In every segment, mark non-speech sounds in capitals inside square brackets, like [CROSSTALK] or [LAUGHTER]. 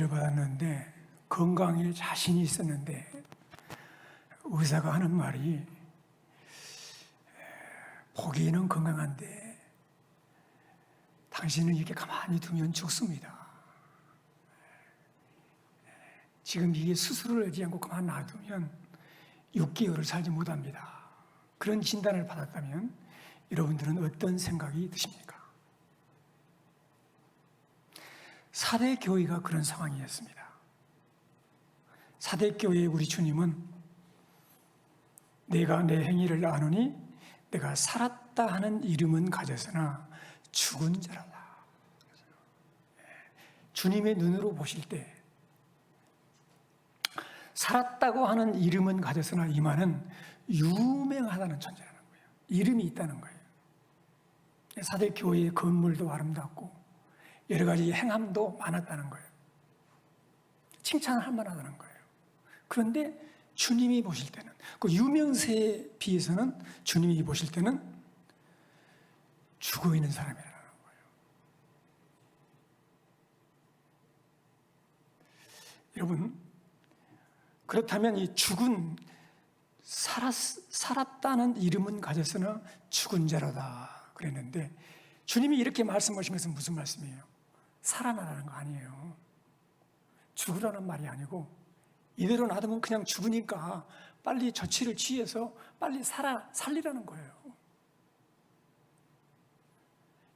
치료를 받았는데 건강에 자신이 있었는데 의사가 하는 말이 보기에는 건강한데 당신은 이렇게 가만히 두면 죽습니다. 지금 이게 수술을 하지 않고 가만 놔두면 6개월을 살지 못합니다. 그런 진단을 받았다면 여러분들은 어떤 생각이 드십니까? 사대 교회가 그런 상황이었습니다. 사대 교회의 우리 주님은 내가 내 행위를 아노니 내가 살았다 하는 이름은 가졌으나 죽은 자라다. 주님의 눈으로 보실 때 살았다고 하는 이름은 가졌으나 이만은 유명하다는 존재라는 거예요. 이름이 있다는 거예요. 사대 교회의 건물도 아름답고 여러 가지 행함도 많았다는 거예요. 칭찬할 만하다는 거예요. 그런데 주님이 보실 때는 그 유명세에 비해서는 주님이 보실 때는 죽어 있는 사람이라는 거예요. 여러분 그렇다면 이 죽은 살았, 살았다는 이름은 가졌으나 죽은 자라다 그랬는데 주님이 이렇게 말씀하신 것은 무슨 말씀이에요? 살아나라는 거 아니에요. 죽으라는 말이 아니고 이대로 놔두면 그냥 죽으니까 빨리 저치를 취해서 빨리 살아 살리라는 거예요.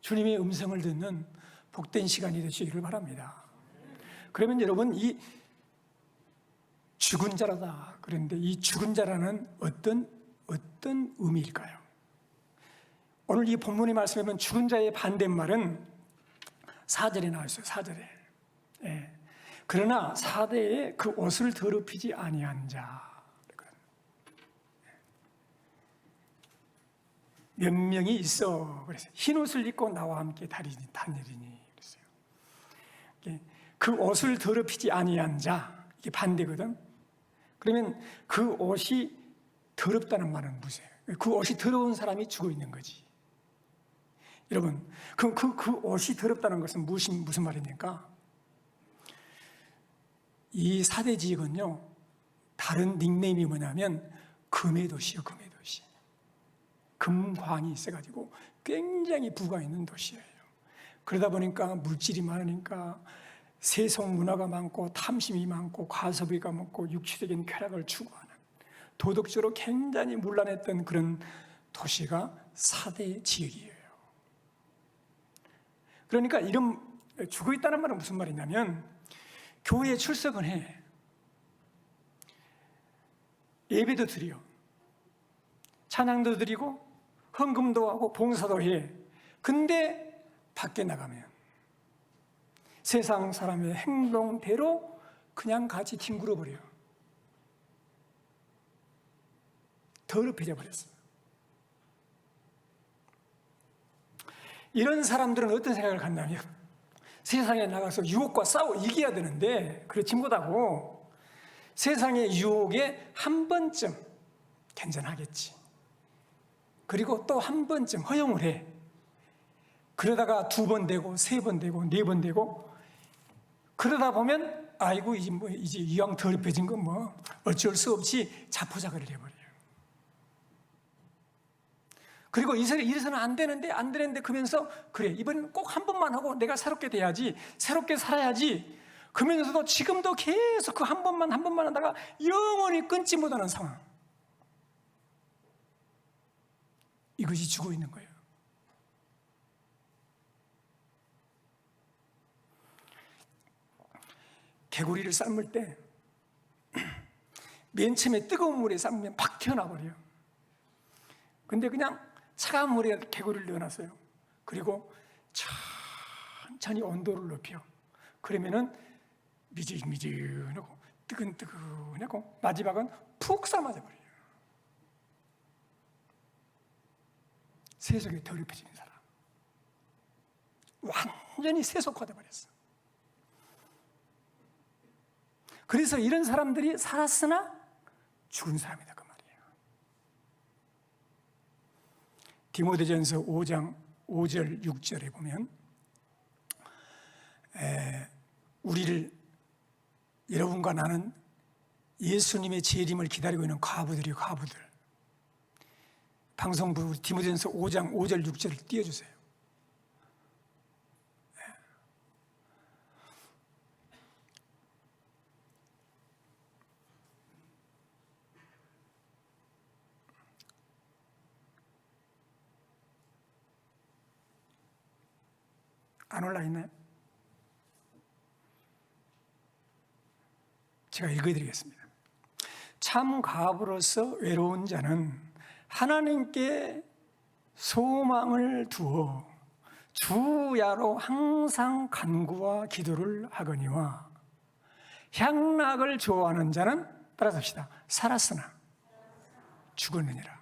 주님의 음성을 듣는 복된 시간이 되시기를 바랍니다. 그러면 여러분 이 죽은 자라다 그런데 이 죽은 자라는 어떤 어떤 의미일까요? 오늘 이 본문의 말씀에 보면 죽은 자의 반대말은 사절에 나와 있어요. 사절에. 예. 그러나 사대에 그 옷을 더럽히지 아니한 자. 몇 명이 있어. 그래서 흰 옷을 입고 나와 함께 다니니. 이게 그 옷을 더럽히지 아니한 자. 이게 반대거든. 그러면 그 옷이 더럽다는 말은 무엇이에요? 그 옷이 더러운 사람이 죽어 있는 거지. 여러분, 그, 그, 그 옷이 더럽다는 것은 무슨, 무슨 말입니까? 이 사대 지역은요, 다른 닉네임이 뭐냐면, 금의 도시요, 금의 도시. 금광이 있어가지고 굉장히 부가 있는 도시예요. 그러다 보니까 물질이 많으니까 세속 문화가 많고 탐심이 많고 과소비가 많고 육체적인 쾌락을 추구하는 도덕적으로 굉장히 문란했던 그런 도시가 사대 지역이에요. 그러니까 이런 죽어 있다는 말은 무슨 말이냐면 교회에 출석은 해. 예배도 드려. 찬양도 드리고 헌금도 하고 봉사도 해. 근데 밖에 나가면 세상 사람의 행동대로 그냥 같이 뒹굴어 버려. 더럽혀져 버렸어. 이런 사람들은 어떤 생각을 갖냐면 세상에 나가서 유혹과 싸워 이겨야 되는데 그렇지 못하고 세상의 유혹에 한 번쯤 괜찮하겠지. 그리고 또 한 번쯤 허용을 해. 그러다가 두 번 되고 세 번 되고 네 번 되고 그러다 보면 아이고 이제 뭐 이제 이왕 더럽혀진 건 뭐 어쩔 수 없이 자포자기를 해버려요. 그리고 이래서 이래서는 안 되는데 안 되는데 그러면서 그래 이번엔 꼭 한 번만 하고 내가 새롭게 돼야지 새롭게 살아야지 그러면서도 지금도 계속 그 한 번만 한 번만 하다가 영원히 끊지 못하는 상황 이것이 죽어 있는 거예요. 개구리를 삶을 때 [CLEARS THROAT] 맨 처음에 뜨거운 물에 삶으면 팍 튀어나와 버려요. 근데 그냥 차가운 물에 개구리를 넣어놨어요. 그리고 천천히 온도를 높여. 그러면은 미지미지하고 뜨근뜨근하고 마지막은 푹 삶아져 버려요. 세속에 더럽혀지는 사람. 완전히 세속화돼 버렸어. 그래서 이런 사람들이 살았으나 죽은 사람이다 그 말이에요. 디모데전서 5장 5절 6절에 보면 에, 우리를 여러분과 나는 예수님의 재림을 기다리고 있는 과부들이 과부들. 방송부 디모데전서 5장 5절 6절을 띄워주세요. 안 올라 있나요? 제가 읽어드리겠습니다. 참 가부로서 외로운 자는 하나님께 소망을 두어 주야로 항상 간구와 기도를 하거니와 향락을 좋아하는 자는 따라서 합시다. 살았으나 죽었느니라.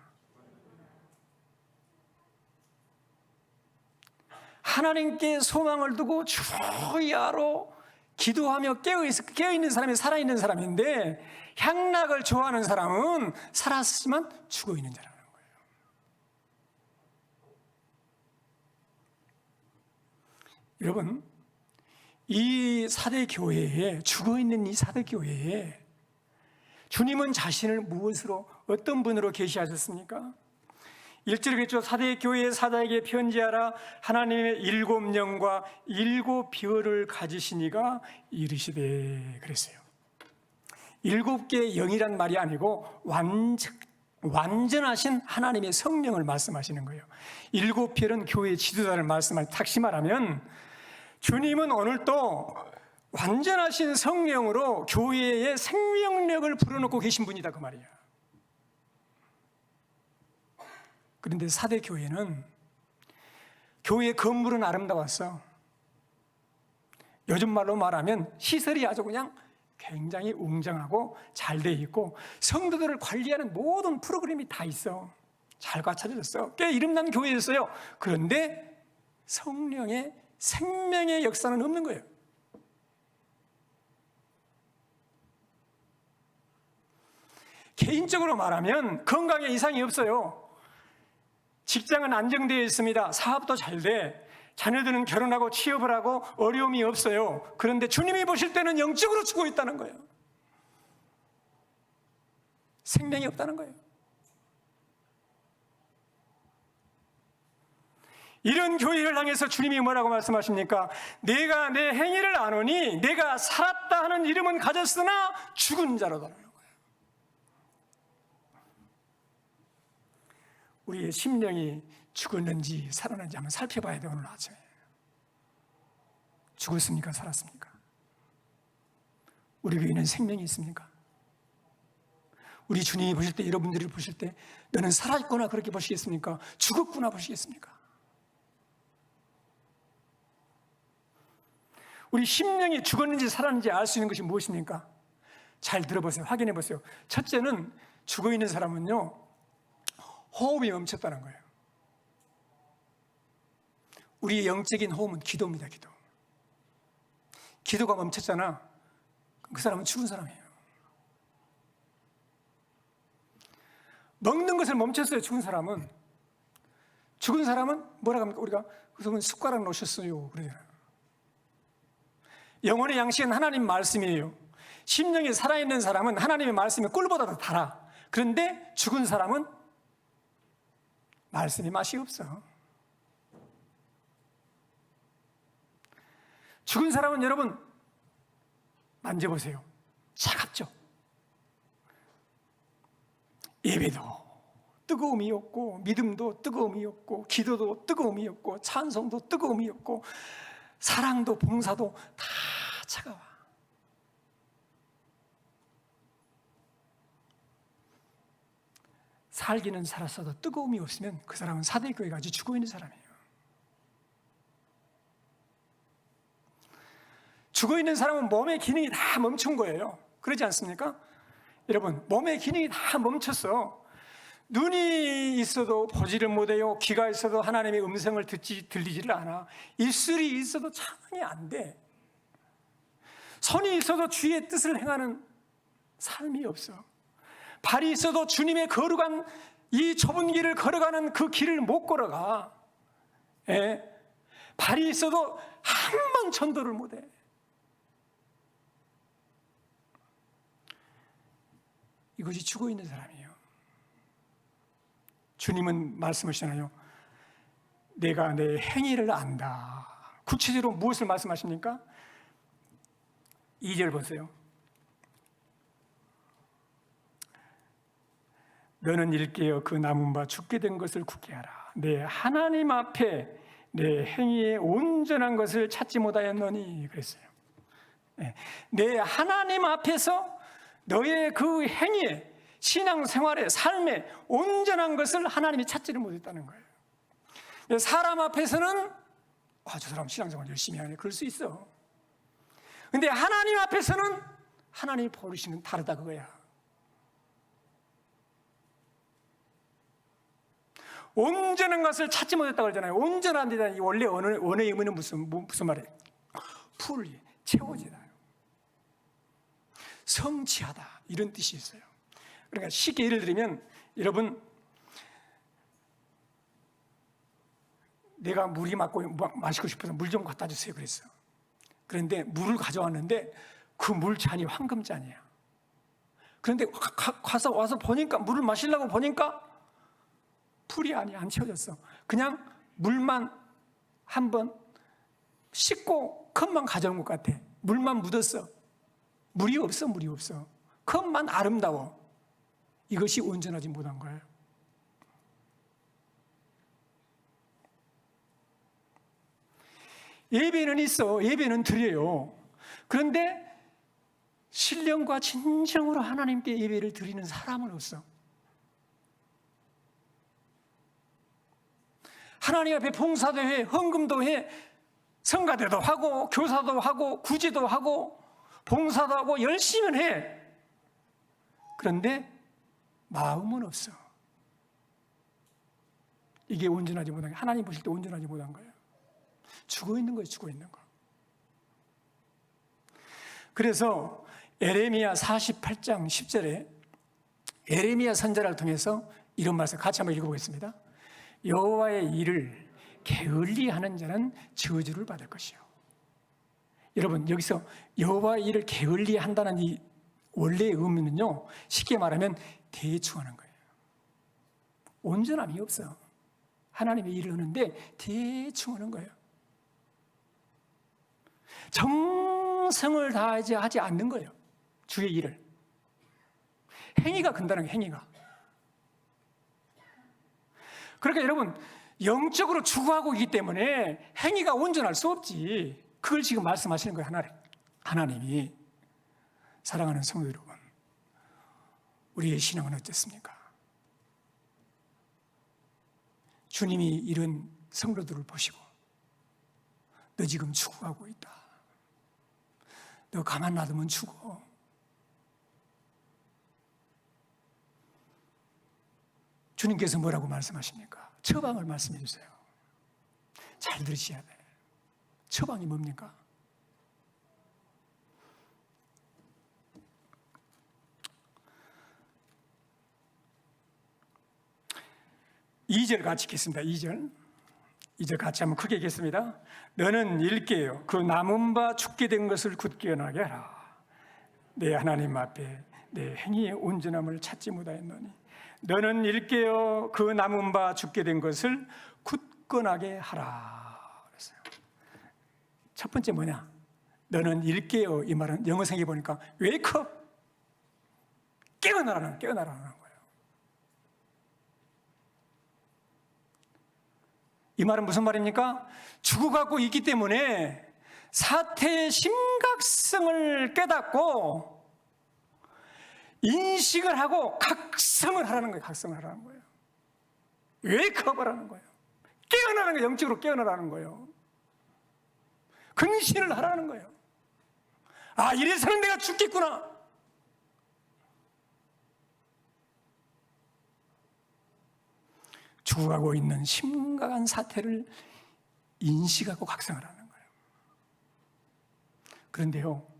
하나님께 소망을 두고 주야로 기도하며 깨어 있는 사람이 살아있는 사람인데 향락을 좋아하는 사람은 살았지만 죽어 있는 자라는 거예요. 여러분, 이 사대 교회에 죽어 있는 이 사대 교회에 주님은 자신을 무엇으로 어떤 분으로 계시하셨습니까? 일절이겠죠. 사대 교회의 사자에게 편지하라 하나님의 일곱 영과 일곱 별을 가지시니가 이르시되 그랬어요. 일곱 개의 영이란 말이 아니고 완전 완전하신 하나님의 성령을 말씀하시는 거예요. 일곱 별은 교회 지도자를 말씀할 탁시 말하면 주님은 오늘 또 완전하신 성령으로 교회의 생명력을 불어넣고 계신 분이다 그 말이야. 그런데 사대 교회는 교회 건물은 아름다웠어. 요즘 말로 말하면 시설이 아주 그냥 굉장히 웅장하고 잘 돼 있고 성도들을 관리하는 모든 프로그램이 다 있어. 잘 갖춰졌어. 꽤 이름난 교회였어요. 그런데 성령의 생명의 역사는 없는 거예요. 개인적으로 말하면 건강에 이상이 없어요. 직장은 안정되어 있습니다. 사업도 잘 돼. 자녀들은 결혼하고 취업을 하고 어려움이 없어요. 그런데 주님이 보실 때는 영적으로 죽어 있다는 거예요. 생명이 없다는 거예요. 이런 교회를 향해서 주님이 뭐라고 말씀하십니까? 내가 내 행위를 아노니 내가 살았다 하는 이름은 가졌으나 죽은 자로다. 우리의 심령이 죽었는지 살았는지 한번 살펴봐야 돼 오늘 아침에 죽었습니까 살았습니까? 우리 교회는 생명이 있습니까? 우리 주님이 보실 때 여러분들이 보실 때 너는 살아있구나 그렇게 보시겠습니까? 죽었구나 보시겠습니까? 우리 심령이 죽었는지 살았는지 알 수 있는 것이 무엇입니까? 잘 들어보세요. 확인해 보세요. 첫째는 죽어 있는 사람은요, 호흡이 멈췄다는 거예요. 우리의 영적인 호흡은 기도입니다, 기도. 기도가 멈췄잖아. 그 사람은 죽은 사람이에요. 먹는 것을 멈췄어요, 죽은 사람은. 죽은 사람은 뭐라고 합니까? 우리가 그래서 숟가락 놓으셨어요. 그러잖아요. 영혼의 양식은 하나님 말씀이에요. 심령이 살아있는 사람은 하나님의 말씀이 꿀보다 더 달아. 그런데 죽은 사람은 말씀이 맛이 없어. 죽은 사람은 여러분 만져보세요. 차갑죠? 예배도 뜨거움이 없고, 믿음도 뜨거움이 없고, 기도도 뜨거움이 없고, 찬송도 뜨거움이 없고, 사랑도 봉사도 다 차가워. 살기는 살았어도 뜨거움이 없으면 그 사람은 사대교회가 아주 죽어 있는 사람이에요. 죽어 있는 사람은 몸의 기능이 다 멈춘 거예요. 그러지 않습니까? 여러분, 몸의 기능이 다 멈췄어. 눈이 있어도 보지를 못해요. 귀가 있어도 하나님의 음성을 듣지, 들리지를 않아. 입술이 있어도 찬양이 안 돼. 손이 있어도 주의 뜻을 행하는 삶이 없어. 발이 있어도 주님의 거룩한 이 좁은 길을 걸어가는 그 길을 못 걸어가. 예? 발이 있어도 한번 전도를 못 해. 이것이 죽어 있는 사람이에요. 주님은 말씀하시나요? 내가 내 행위를 안다. 구체적으로 무엇을 말씀하십니까? 2절 보세요. 너는 일깨어 그 남은 바 죽게 된 것을 굳게 하라. 내 하나님 앞에 내 행위에 온전한 것을 찾지 못하였노니 그랬어요. 네. 내 하나님 앞에서 너의 그 행위에 신앙생활의 삶에 온전한 것을 하나님이 찾지를 못했다는 거예요. 사람 앞에서는 아, 저 사람 신앙생활 열심히 하네. 그럴 수 있어. 근데 하나님 앞에서는 하나님이 버리시는 다르다 그거야. 온전한 것을 찾지 못했다고 그러잖아요. 온전한 데다 원래 원어의, 원어의 의미는 무슨 뭐, 무슨 말이에요? 풀리 채워지다. 성취하다 이런 뜻이 있어요. 그러니까 쉽게 예를 들면 여러분 내가 물이 맞고 마시고 싶어서 물 좀 갖다 주세요 그랬어. 그런데 물을 가져왔는데 그 물 잔이 황금 잔이야. 그런데 가, 가서 와서 보니까 물을 마시려고 보니까 풀이 아니 안 채워졌어. 그냥 물만 한 번 씻고 컵만 가져온 것 같아. 물만 묻었어. 물이 없어, 물이 없어. 컵만 아름다워. 이것이 온전하지 못한 거예요. 예배는 있어. 예배는 드려요. 그런데 신령과 진정으로 하나님께 예배를 드리는 사람은 없어. 하나님 앞에 봉사도 해, 헌금도 해, 성가대도 하고, 교사도 하고, 구제도 하고, 봉사도 하고, 열심히 해. 그런데 마음은 없어. 이게 온전하지 못한 게 하나님 보실 때 온전하지 못한 거예요. 죽어 있는 거예요, 죽어 있는 거. 그래서 에레미야 48장 10절에 에레미야 선자를 통해서 이런 말씀 같이 한번 읽어보겠습니다. 여호와의 일을 게을리 하는 자는 저주를 받을 것이요. 여러분 여기서 여호와의 일을 게을리 한다는 이 원래의 의미는요. 쉽게 말하면 대충 하는 거예요. 온전함이 없어. 하나님의 일을 하는데 대충 하는 거예요. 정성을 다하지 하지 않는 거예요. 주의 일을. 행위가 근다는 게 행위가. 그러니까 여러분 영적으로 추구하고 있기 때문에 행위가 온전할 수 없지. 그걸 지금 말씀하시는 거예요. 하나님. 하나님이 사랑하는 성도 여러분. 우리의 신앙은 어떻습니까? 주님이 이런 성도들을 보시고 너 지금 추구하고 있다. 너 가만 놔두면 죽어. 주님께서 뭐라고 말씀하십니까? 처방을 말씀해 주세요. 잘 들으셔야 돼. 처방이 뭡니까? 이절 같이 읽겠습니다. 이절이절 같이 한번 크게 읽겠습니다. 너는 일깨요. 그 남은 바 죽게 된 것을 굳게 나게 하라. 내 하나님 앞에 내 행위의 온전함을 찾지 못하였노니 너는 일깨어 그 남은 바 죽게 된 것을 굳건하게 하라. 그랬어요. 첫 번째 뭐냐? 너는 일깨어 이 말은 영어 생기 보니까 wake 깨어나라는 깨어나라는 거예요. 이 말은 무슨 말입니까? 죽어가고 있기 때문에 사태의 심각성을 깨닫고 인식을 하고 각성을 하라는 거예요. 각성을 하라는 거예요. 웨이크업하라는 거예요. 깨어나는 거예요. 영적으로 깨어나라는 거예요. 근신을 하라는 거예요. 아, 이래서는 내가 죽겠구나. 죽어가고 있는 심각한 사태를 인식하고 각성을 하는 거예요. 그런데요,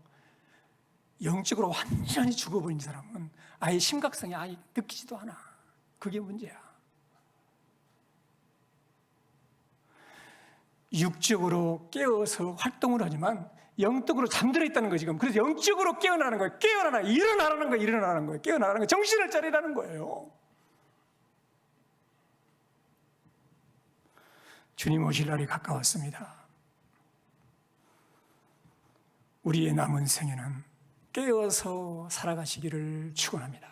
영적으로 완전히 죽어버린 사람은 아예 심각성이 아예 느끼지도 않아. 그게 문제야. 육적으로 깨어서 활동을 하지만 영적으로 잠들어 있다는 거예요, 지금. 그래서 영적으로 깨어나는 거예요. 깨어나라. 일어나라는 거예요. 일어나라는 거예요. 깨어나라는 거예요. 정신을 차리라는 거예요. 주님 오실 날이 가까웠습니다. 우리의 남은 생애는 깨어서 살아가시기를 축원합니다.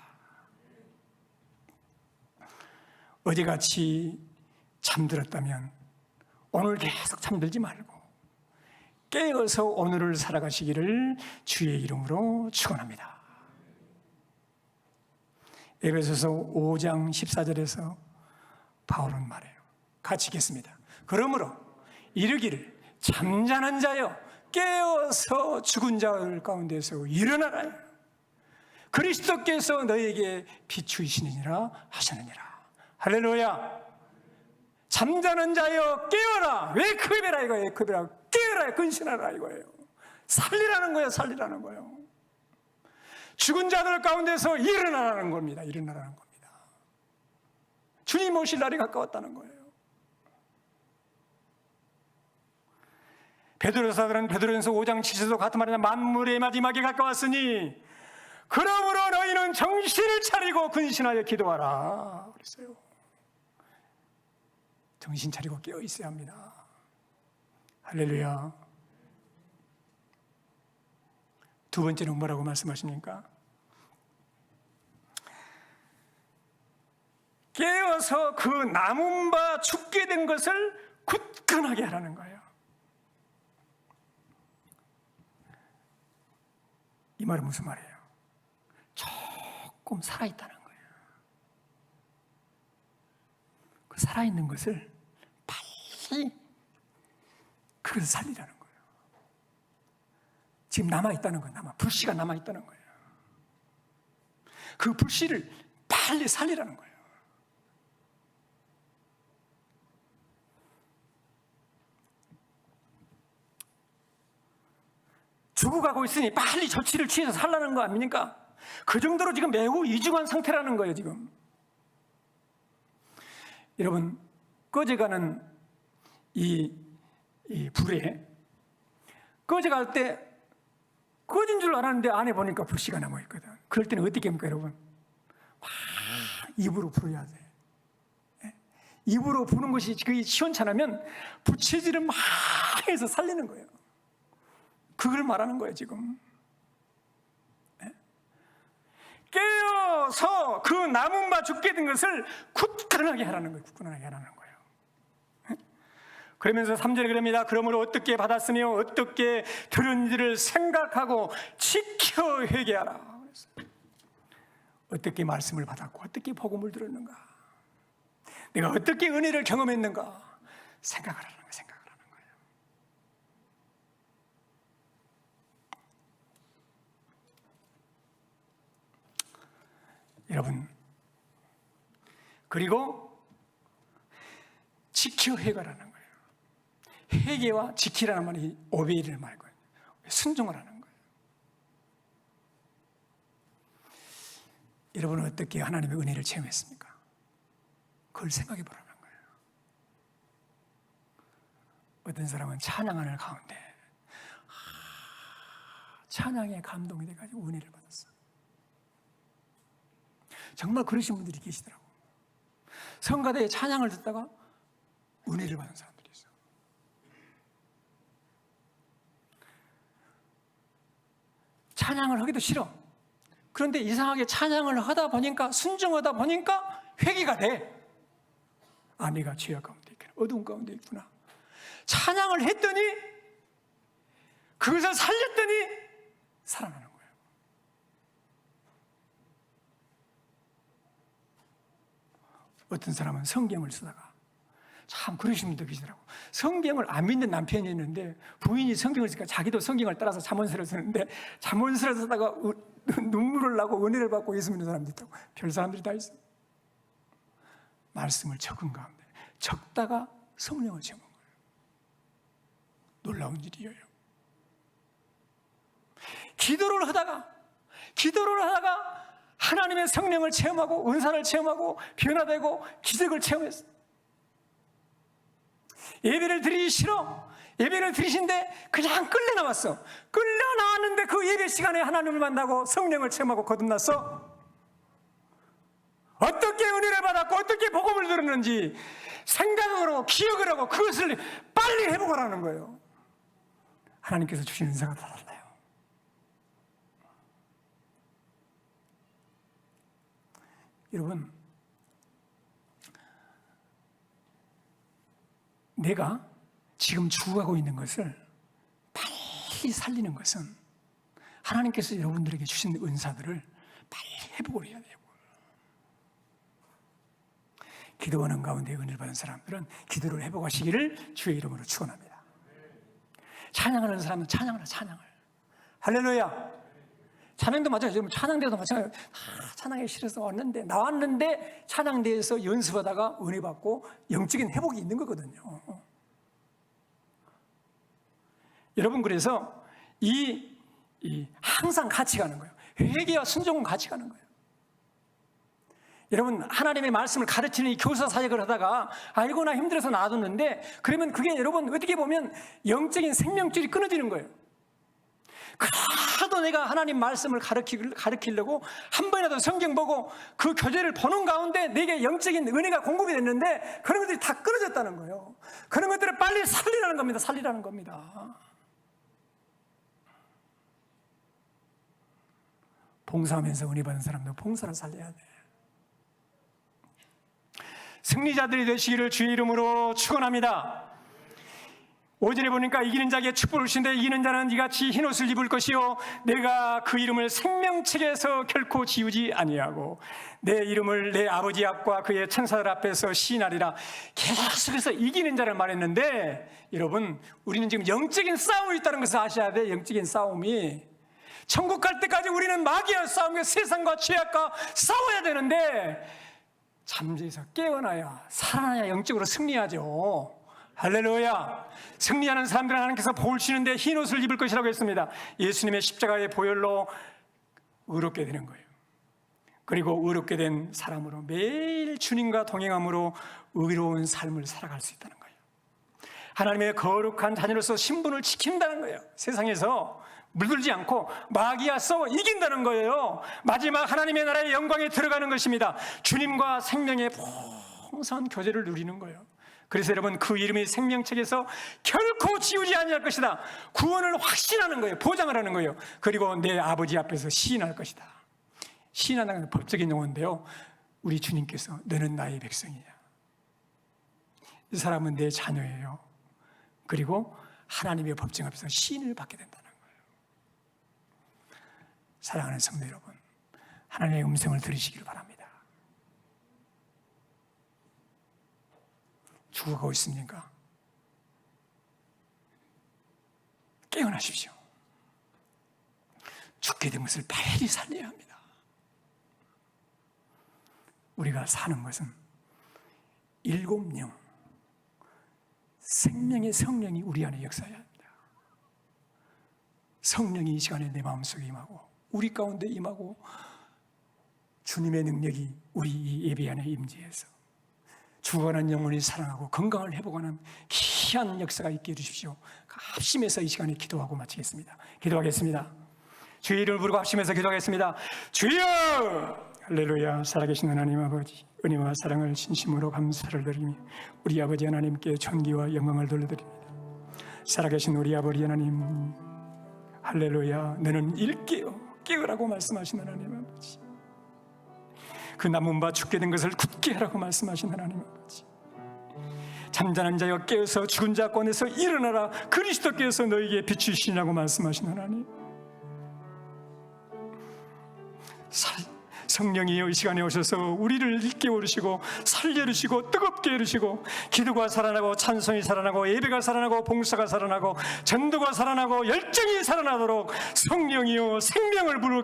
어제같이 잠들었다면 오늘 계속 잠들지 말고 깨어서 오늘을 살아가시기를 주의 이름으로 축원합니다. 에베소서 5장 14절에서 바울은 말해요. 같이 읽겠습니다. 그러므로 이르기를 잠자는 자여 깨어서 죽은 자들 가운데서 일어나라. 그리스도께서 너에게 비추이시느니라 하셨느니라. 할렐루야. 잠자는 자여 깨어라. 왜 크베라 이거예요. 크베라. 깨어라. 근신하라 이거예요. 살리라는 거예요. 살리라는 거예요. 죽은 자들 가운데서 일어나라는 겁니다. 일어나라는 겁니다. 주님 오실 날이 가까웠다는 거예요. 베드로사들은 베드로전서 5장 7절도 같은 말이냐 만물의 마지막이 가까웠으니 그러므로 너희는 정신을 차리고 근신하여 기도하라 그랬어요. 정신 차리고 깨어 있어야 합니다. 할렐루야. 두 번째는 뭐라고 말씀하십니까? 깨어서 그 남은 바 죽게 된 것을 굳건하게 하라는 거예요. 이 말은 무슨 말이에요? 조금 살아있다는 거예요. 그 살아있는 것을 빨리 그것을 살리라는 거예요. 지금 남아있다는 건 남아, 불씨가 남아있다는 거예요. 그 불씨를 빨리 살리라는 거예요. 죽어가고 있으니 빨리 조치를 취해서 살라는 거 아닙니까? 그 정도로 지금 매우 이중한 상태라는 거예요, 지금. 여러분, 꺼져가는 이, 이 불에 꺼져갈 때 꺼진 줄 알았는데 안에 보니까 불씨가 남아있거든. 그럴 때는 어떻게 합니까, 여러분? 막 입으로 불어야 돼. 예? 입으로 부는 것이 그게 시원찮으면 부채질을 막 해서 살리는 거예요. 그걸 말하는 거예요, 지금. 네? 깨어서 그 남은 바 죽게 된 것을 굳건하게 하라는 거예요. 굳건하게 하라는 거예요. 네? 그러면서 3절에 그럽니다. 그러므로 어떻게 받았으며 어떻게 들은지를 생각하고 지켜 회개하라. 어떻게 말씀을 받았고 어떻게 복음을 들었는가? 내가 어떻게 은혜를 경험했는가? 생각하라는 거예요. 생각. 여러분 그리고 지켜 회개라는 거예요. 회개와 지키라는 말이 오베이를 말고 순종을 하는 거예요. 여러분은 어떻게 하나님의 은혜를 체험했습니까? 그걸 생각해 보라는 거예요. 어떤 사람은 찬양하는 가운데 찬양에 감동이 돼가지고 은혜를 받았어요. 정말 그러신 분들이 계시더라고. 성가대에 찬양을 듣다가 은혜를 받은 사람들이 있어. 찬양을 하기도 싫어. 그런데 이상하게 찬양을 하다 보니까 순종하다 보니까 회개가 돼. 아, 내가 죄악 가운데 있구나. 어두운 가운데 있구나. 찬양을 했더니 그것을 살렸더니 살아나는 거예요. 어떤 사람은 성경을 쓰다가 참 그러신 분도 계시더라고. 성경을 안 믿는 남편이 있는데 부인이 성경을 쓰니까 자기도 성경을 따라서 잠언서를 쓰는데 잠언서를 쓰다가 눈물을 나고 은혜를 받고 예수 믿는 사람도 있다고. 별 사람들이 다 있어. 말씀을 적은 가운데 적다가 성령을 채운 거예요. 놀라운 일이에요. 기도를 하다가 기도를 하다가 하나님의 성령을 체험하고 은사를 체험하고 변화되고 기적을 체험했어. 예배를 드리기 싫어. 예배를 드리신데 그냥 끌려 나왔어. 끌려 나왔는데 그 예배 시간에 하나님을 만나고 성령을 체험하고 거듭났어. 어떻게 은혜를 받았고 어떻게 복음을 들었는지 생각으로 기억을 하고 그것을 빨리 회복하라는 거예요. 하나님께서 주신 은사가 다 달라요. 여러분, 내가 지금 죽어가고 있는 것을 빨리 살리는 것은 하나님께서 여러분들에게 주신 은사들을 빨리 회복을 해야 돼요. 기도하는 가운데 은혜를 받은 사람들은 기도를 회복하시기를 주의 이름으로 축원합니다. 찬양하는 사람은 찬양하라 찬양을. 할렐루야. 찬양도. 지금 찬양대도 마찬가지예요. 아, 찬양이 싫어서 왔는데 나왔는데 찬양대에서 연습하다가 은혜 받고 영적인 회복이 있는 거거든요. 여러분 그래서 이, 이 항상 같이 가는 거예요. 회개와 순종은 같이 가는 거예요. 여러분 하나님의 말씀을 가르치는 이 교사 사역을 하다가 알고나 힘들어서 놔뒀는데 그러면 그게 여러분 어떻게 보면 영적인 생명줄이 끊어지는 거예요. 그래도 내가 하나님 말씀을 가르치, 가르치려고 한 번이라도 성경 보고 그 교재를 보는 가운데 내게 영적인 은혜가 공급이 됐는데 그런 것들이 다 끊어졌다는 거예요. 그런 것들을 빨리 살리라는 겁니다. 살리라는 겁니다. 봉사하면서 은혜 받은 사람도 봉사를 살려야 돼. 승리자들이 되시기를 주의 이름으로 축원합니다. 오전에 보니까 이기는 자에게 축복을 주신데 이기는 자는 이같이 흰 옷을 입을 것이요. 내가 그 이름을 생명책에서 결코 지우지 아니하고 내 이름을 내 아버지 앞과 그의 천사들 앞에서 시인하리라. 계속해서 이기는 자를 말했는데 여러분 우리는 지금 영적인 싸움이 있다는 것을 아셔야 돼. 영적인 싸움이. 천국 갈 때까지 우리는 마귀와 싸우며 세상과 죄악과 싸워야 되는데 잠재에서 깨어나야 살아나야 영적으로 승리하죠. 할렐루야. 승리하는 사람들은 하나님께서 볼 주시는데 흰 옷을 입을 것이라고 했습니다. 예수님의 십자가의 보혈로 의롭게 되는 거예요. 그리고 의롭게 된 사람으로 매일 주님과 동행함으로 의로운 삶을 살아갈 수 있다는 거예요. 하나님의 거룩한 자녀로서 신분을 지킨다는 거예요. 세상에서 물들지 않고 마귀와 싸워 이긴다는 거예요. 마지막 하나님의 나라의 영광에 들어가는 것입니다. 주님과 생명의 풍성한 교제를 누리는 거예요. 그래서 여러분 그 이름이 생명책에서 결코 지우지 아니할 것이다. 구원을 확신하는 거예요. 보장을 하는 거예요. 그리고 내 아버지 앞에서 시인할 것이다. 건 법적인 용어인데요. 우리 주님께서 너는 나의 백성이야. 이 사람은 내 자녀예요. 그리고 하나님의 법정 앞에서 시인을 받게 된다는 거예요. 사랑하는 성도 여러분, 하나님의 음성을 들으시기를 바랍니다. 죽어가고 있습니까? 깨어나십시오. 죽게 된 것을 빨리 살려야 합니다. 우리가 사는 것은 일곱 영, 생명의 성령이 우리 안에 역사해야 합니다. 성령이 이 시간에 내 마음속에 임하고 우리 가운데 임하고 주님의 능력이 우리 이 예배 안에 임재해서 죽어가는 영혼이 살아나고 건강을 회복하는 귀한 역사가 있게 해주십시오. 합심해서 이 시간에 기도하고 마치겠습니다. 기도하겠습니다. 주의 이름을 부르고 합심해서 기도하겠습니다. 주여! 할렐루야 살아계신 하나님 아버지 은혜와 사랑을 진심으로 감사를 드리며 우리 아버지 하나님께 존귀와 영광을 돌려드립니다. 살아계신 우리 아버지 하나님 할렐루야 너는 일깨어 깨어라고 말씀하신 하나님 아버지 그 남은 바 죽게 된 것을 굳게 하라고 말씀하신 하나님 아버지. 잠자는 자여 깨어서 죽은 자 꺼내서 일어나라. 그리스도께서 너에게 비추시라고 말씀하신 하나님. 살, 성령이여 이 시간에 오셔서 우리를 일깨우시고 살려주시고 뜨겁게 해주시고 기도가 살아나고 찬송이 살아나고 예배가 살아나고 봉사가 살아나고 전도가 살아나고 열정이 살아나도록 성령이여 생명을 불어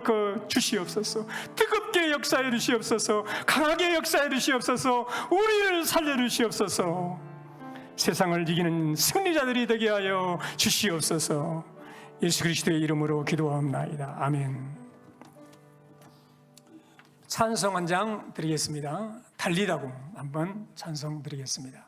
주시옵소서. 뜨겁게 역사해 주시옵소서. 강하게 역사해 주시옵소서. 우리를 살려 주시옵소서. 세상을 이기는 승리자들이 되게 하여 주시옵소서. 예수 그리스도의 이름으로 기도하옵나이다. 아멘 찬성 한 장 드리겠습니다. 달리다고 한번 찬성 드리겠습니다.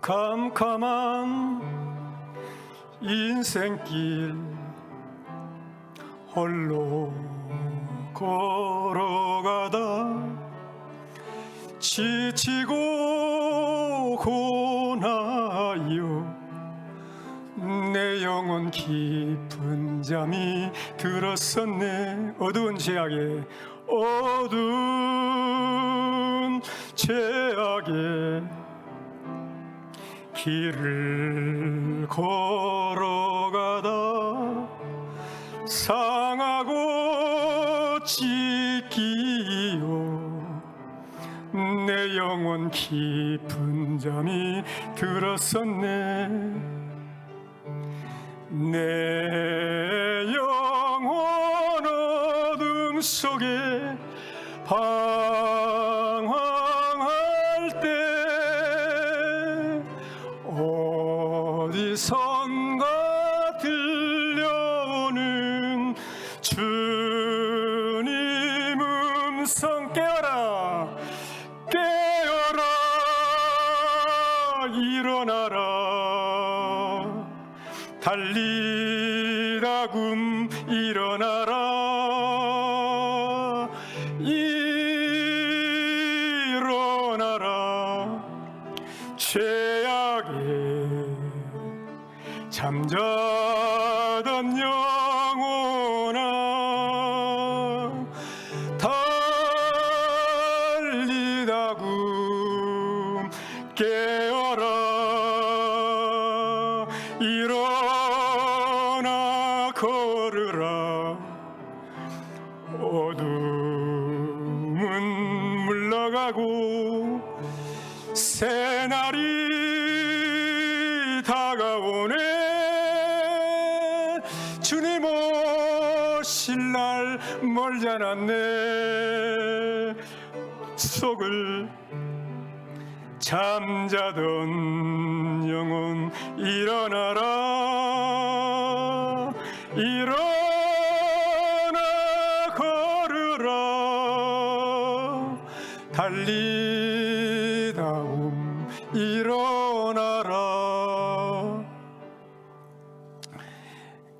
캄캄한 인생길 홀로 걸어가다 지치고 고나요. 내 영혼 깊은 잠이 들었었네. 어두운 죄악에 어두운 죄악에 길을 걸 내 영혼 깊은 잠이 들었었네. 내 영혼 어둠 속에 방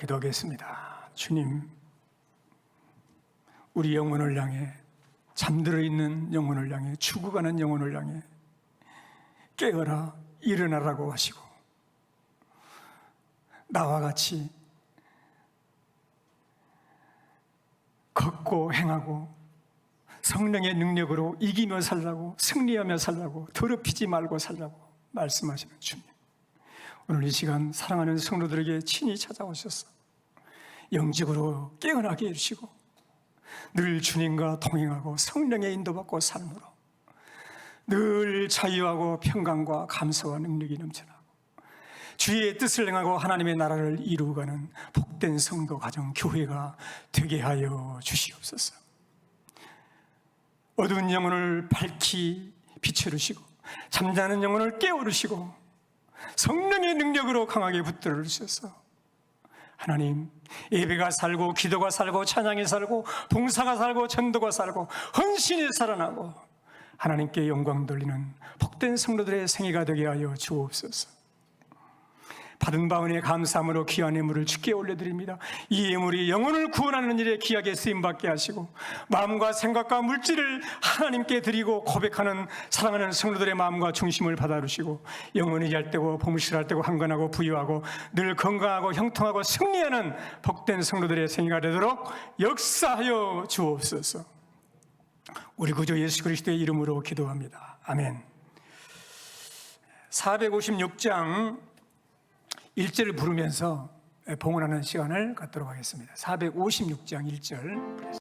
기도하겠습니다. 주님 우리 영혼을 향해 잠들어 있는 영혼을 향해 죽어가는 영혼을 향해 깨어라 일어나라고 하시고 나와 같이 걷고 행하고 성령의 능력으로 이기며 살라고 승리하며 살라고 더럽히지 말고 살라고 말씀하시는 주님 오늘 이 시간 사랑하는 성도들에게 친히 찾아오셔서 영적으로 깨어나게 해주시고 늘 주님과 동행하고 성령의 인도받고 삶으로 늘 자유하고 평강과 감사와 능력이 넘쳐나고 주의 뜻을 행하고 하나님의 나라를 이루어가는 복된 성도 가정 교회가 되게 하여 주시옵소서. 어두운 영혼을 밝히 비춰주시고 잠자는 영혼을 깨우르시고 성령의 능력으로 강하게 붙들어 주셔서 하나님 예배가 살고 기도가 살고 찬양이 살고 봉사가 살고 전도가 살고 헌신이 살아나고 하나님께 영광 돌리는 복된 성도들의 생애가 되게 하여 주옵소서. 받은 바은혜 감사함으로 귀한 예물을 주께 올려드립니다. 이 예물이 영혼을 구원하는 일에 귀하게 쓰임받게 하시고 마음과 생각과 물질을 하나님께 드리고 고백하는 사랑하는 성도들의 마음과 중심을 받아주시고 영혼이 얄되고 봉실할 때고 한건하고 부유하고 늘 건강하고 형통하고 승리하는 복된 성도들의 생애가 되도록 역사하여 주옵소서. 우리 구주 예수 그리스도의 이름으로 기도합니다. 아멘. 456장 1절을 부르면서 봉헌하는 시간을 갖도록 하겠습니다. 456장 1절.